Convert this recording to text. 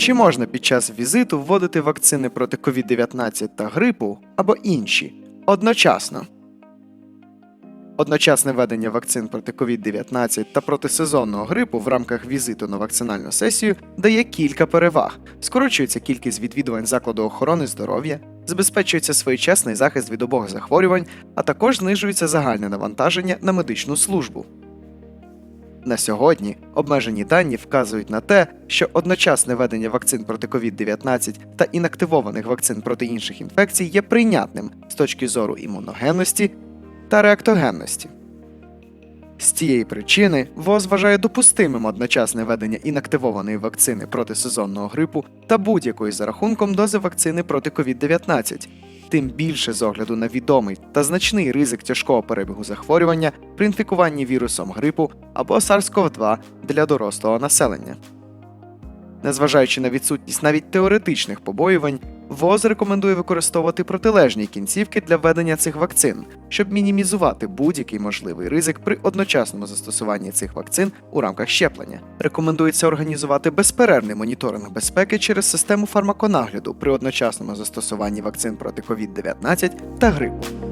Чи можна під час візиту вводити вакцини проти COVID-19 та грипу або інші одночасно? Одночасне введення вакцин проти COVID-19 та проти сезонного грипу в рамках візиту на вакцинальну сесію дає кілька переваг: скорочується кількість відвідувань закладу охорони здоров'я, забезпечується своєчасний захист від обох захворювань, а також знижується загальне навантаження на медичну службу. На сьогодні обмежені дані вказують на те, що одночасне введення вакцин проти COVID-19 та інактивованих вакцин проти інших інфекцій є прийнятним з точки зору імуногенності та реактогенності. З цієї причини ВОЗ вважає допустимим одночасне введення інактивованої вакцини проти сезонного грипу та будь-якої за рахунком дози вакцини проти COVID-19, тим більше з огляду на відомий та значний ризик тяжкого перебігу захворювання при інфікуванні вірусом грипу або SARS-CoV-2 для дорослого населення. Незважаючи на відсутність навіть теоретичних побоювань, ВОЗ рекомендує використовувати протилежні кінцівки для введення цих вакцин, щоб мінімізувати будь-який можливий ризик при одночасному застосуванні цих вакцин у рамках щеплення. Рекомендується організувати безперервний моніторинг безпеки через систему фармаконагляду при одночасному застосуванні вакцин проти COVID-19 та грипу.